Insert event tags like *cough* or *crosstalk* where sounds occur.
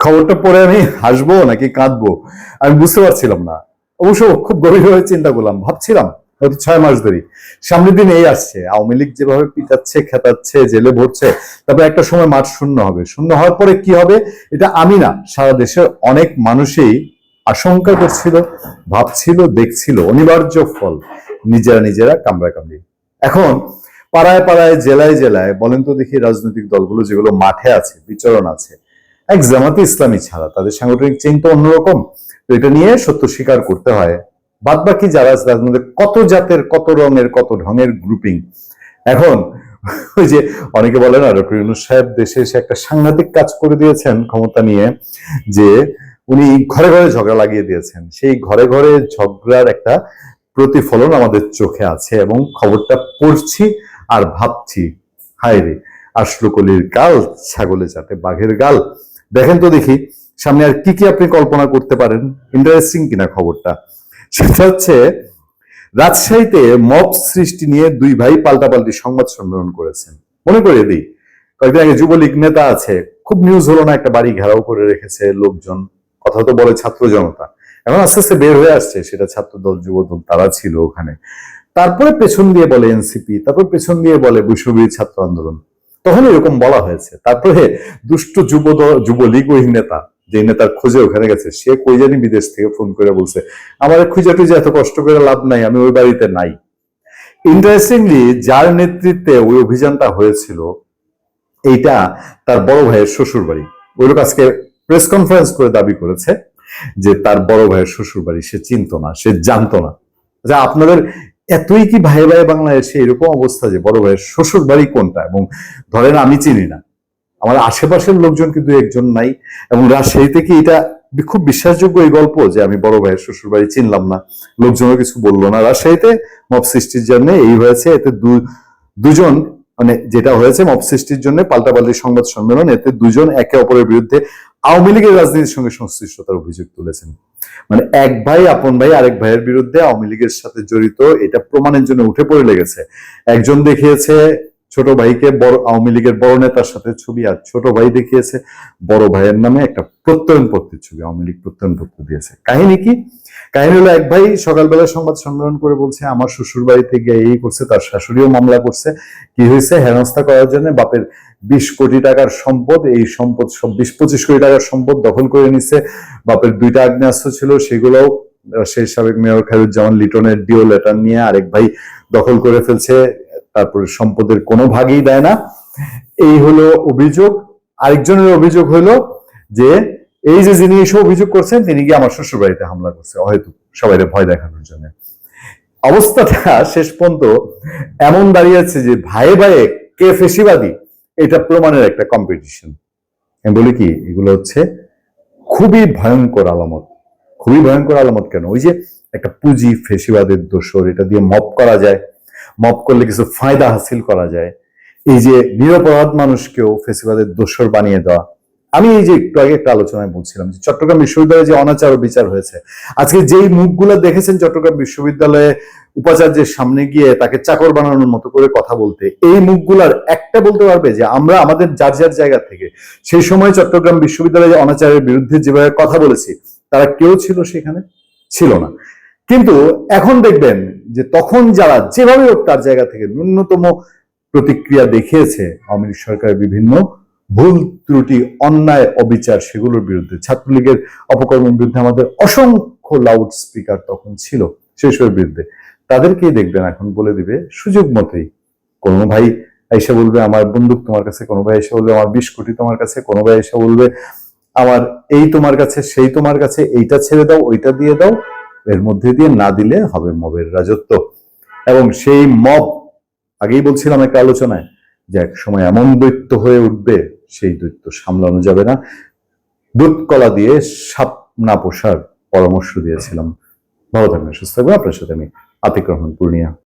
খবরটা পড়ে আমি হাসবো নাকি কাঁদবো? আমি বুঝতে পারছিলাম না। অবশ্য খুব গভীরভাবে চিন্তা করলাম, ভাবছিলাম হয়তো ছয় মাস ধরে। সামনের দিন এই আসছে, আওয়ামী লীগ যেভাবে পিটাচ্ছে, খেতাচ্ছে, জেলে ভরছে, তারপর একটা সময় মাঠ শূন্য হবে। শূন্য হওয়ার পরে কি হবে এটা আমি না, সারা দেশের অনেক মানুষই আশঙ্কা করছিল, ভাবছিল, দেখছিল, অনিবার্য ফল, নিজেরা নিজেরা কামড়া কামড়ি এখন পাড়ায় পাড়ায়, জেলায় জেলায়, বলেন তো দেখি রাজনৈতিক দলগুলো যেগুলো মাঠে আছে, বিচরণ আছে এক জামাতে ইসলামী ছাড়া। তাদের সাংগঠনিক চেইন তো অন্যরকম। তো এটা নিয়ে সত্য স্বীকার করতে হয়। বাদ বাকি যারা আছে তার মধ্যে কত জাতের, কত রঙের, কত ঢঙের গ্রুপিং এখন, ওই যে অনেকে বলে না, ডক্টর ইউনুস সাহেব দেশে এসে একটা সাংঘাতিক কাজ করে দিয়েছেন ক্ষমতা নিয়ে, যে উনি ঘরে ঘরে ঝগড়া লাগিয়ে দিয়েছেন। সেই ঘরে ঘরে ঝগড়ার একটা প্রতিফলন আমাদের চোখে আছে এবং খবরটা পড়ছি আর ভাবছি হায় রে আসলো কলির কাল ছাগলে চাটে বাঘের গাল। দেখেন তো দেখি, সামনে আর কি কি আপনি কল্পনা করতে পারেন? ইন্টারেস্টিং কিনা খবরটা? সেটা হচ্ছে, রাজশাহীতে মব সৃষ্টি নিয়ে দুই ভাই পাল্টাপাল্টি সংবাদ সম্মেলন করেছেন। মনে করে দিই, কয়েকদিন আগে যুবলীগ নেতা আছে, খুব নিউজ হলো না, একটা বাড়ি ঘেরাও করে রেখেছে লোকজন, কথা তো বলে ছাত্র জনতা। এখন আস্তে আস্তে বের হয়ে আসছে, সেটা ছাত্র দল যুব দল তারা ছিল ওখানে। তারপরে পেছন দিয়ে বলে এনসিপি তারপর পেছন দিয়ে বলে বৈশ্ববীর ছাত্র আন্দোলন। তখন এরকম বলা হয়েছে। তারপরে দুষ্ট যুব যুবলীগ ওই নেতা, যে নেতার খোঁজে ওখানে গেছে, সে কই জানি বিদেশ থেকে ফোন করে বলছে, আমার খুঁজে টুজে এত কষ্ট করে লাভ নাই, আমি ওই বাড়িতে নাই। ইন্টারেস্টিংলি যার নেতৃত্বে ওই অভিযানটা হয়েছিল, এইটা তার বড় ভাইয়ের শ্বশুর বাড়ি ওই লোক আজকে প্রেস কনফারেন্স করে দাবি করেছে যে তার বড় ভাইয়ের শ্বশুর বাড়ি সে চিনতো না, সে জানতো না। আচ্ছা আপনাদের এতই কি ভাই ভাই বাংলাদেশে এরকম অবস্থা যে বড় ভাইয়ের শ্বশুর বাড়ি কোনটা? এবং ধরেন আমি চিনি না। আমার আশেপাশের লোকজন কিন্তু একজন নাই। এবং রাজশাহীতে কি এটা খুব বিশ্বাসযোগ্য এই গল্প যে আমি বড় ভাইয়ের শ্বশুর বাড়ি চিনলাম না। লোকজনও কিছু বলল না। রাজশাহীতে মব সৃষ্টির জন্য এই হয়েছে। এতে দুজন মানে যেটা হয়েছে মব সৃষ্টির জন্য পাল্টাপাল্টি সংবাদ সম্মেলন। এতে দুজন একে অপরের বিরুদ্ধে আওয়ামী লীগের রাজনীতির সঙ্গে সংশ্লিষ্টতার অভিযোগ তুলেছেন। মানে এক ভাই, আপন ভাই, আরেক ভাইয়ের বিরুদ্ধে আওয়ামী লীগের সাথে জড়িত, এটা প্রমাণের জন্য উঠে পড়ে লেগেছে। একজন দেখিয়েছে ছোট ভাইকে বড় আওয়ামী লীগের বড় নেতার সাথে ছবি আর ছোট ভাই দেখিয়েছে, বড় ভাইয়ের নামে একটা প্রত্যয়ন পত্রের ছবি আওয়ামী লীগ প্রত্যয়ন পত্র দিয়েছে। কাহিনী কি? কাহিনী হলো এক ভাই সকালবেলা সংবাদ সম্মেলন করে বলছে, আমার শ্বশুর বাড়িতে গিয়ে এই করছে, তার শাশুড়িও মামলা করছে। কি হয়েছে? হেনস্থা করার জন্য বাপের বিশ কোটি টাকার সম্পদ, এই সম্পদ সব বিশ পঁচিশ কোটি টাকার সম্পদ দখল করে নিছে। বাপের দুইটা আগ্নেয়াস্ত্র ছিল, সেগুলোও সেই সাবেক মেয়র খায়রুজ্জামান লিটনের ডিও লেটার নিয়ে আরেক ভাই দখল করে ফেলছে। তারপরে সম্পদের কোনো ভাগই দেয় না। এই হলো অভিযোগ। আরেকজনের অভিযোগ হলো যে, এই যে যিনি এসে অভিযোগ করছেন, তিনি গিয়ে আমার শ্বশুর বাড়িতে হামলা করছে। হয়তো সবাই ভয় দেখানোর জন্য। অবস্থাটা *laughs* শেষ পর্যন্ত এমন দাঁড়িয়েছে যে, ভাইয়ে ভাইয়ে কে ফেসিবাদী, এটা প্রমাণের একটা কম্পিটিশন আমি বলি কি, এগুলো হচ্ছে খুবই ভয়ঙ্কর আলামত। খুবই ভয়ঙ্কর আলামত কেন? ওই যে একটা পুঁজি ফেসিবাদের দোষর, এটা দিয়ে মপ করা যায়। মপ করলে কিছু ফায়দা হাসিল করা যায়। এই যে নিরপরাধ মানুষকেও ফেসিবাদের দোষর বানিয়ে দেওয়া। আমি এই যে একটু আগে একটা আলোচনায় বলছিলাম যে চট্টগ্রাম বিশ্ববিদ্যালয়ে যে অনাচার বিচার হয়েছে, আজকে যেই মুখগুলো দেখেছেন চট্টগ্রাম বিশ্ববিদ্যালয়ে উপাচার্যের সামনে গিয়ে তাকে চাকর বানানোর মতো করে কথা বলতে, এই মুখগুলার একটা বলতে পারবে যে আমরা আমাদের যার যার জায়গা থেকে, সেই সময় চট্টগ্রাম বিশ্ববিদ্যালয়ে অনাচারের বিরুদ্ধে যেভাবে কথা বলেছি, তারা কেউ ছিল সেখানে? ছিল না। কিন্তু এখন দেখবেন যে তখন যারা যেভাবে হোক তার জায়গা থেকে ন্যূনতম প্রতিক্রিয়া দেখিয়েছে আওয়ামী সরকারের বিভিন্ন ভুল ত্রুটি, অন্যায়, অবিচার সেগুলোর বিরুদ্ধে। ছাত্রলীগের অপকর্মের বিরুদ্ধে আমাদের অসংখ্য লাউড স্পিকার তখন ছিল সেসবের বিরুদ্ধে। তাদেরকেই দেখবেন এখন বলে দিবে, সুযোগ মতোই। কোনো ভাই এসে বলবে, আমার বন্দুক তোমার কাছে। কোনো ভাই এসে বলবে, আমার বিশ কোটি তোমার কাছে। কোনো ভাই এসে বলবে, আমার এই তোমার কাছে, সেই তোমার কাছে, এইটা ছেড়ে দাও, ওইটা দিয়ে দাও। এর মধ্যে দিয়ে না দিলে হবে মবের রাজত্ব। এবং সেই মব, আগেই বলছিলাম একটা আলোচনায়, যে এক সময় এমন দৈত্য হয়ে উঠবে, সেই দৈত্য সামলানো যাবে না। দুধকলা দিয়ে সাপ না পোষার পরামর্শ দিয়েছিলাম। ভালো থাকবেন, সুস্থ থাকবেন। আপনার সাথে আমি আতিক রহমান পূর্ণিয়া।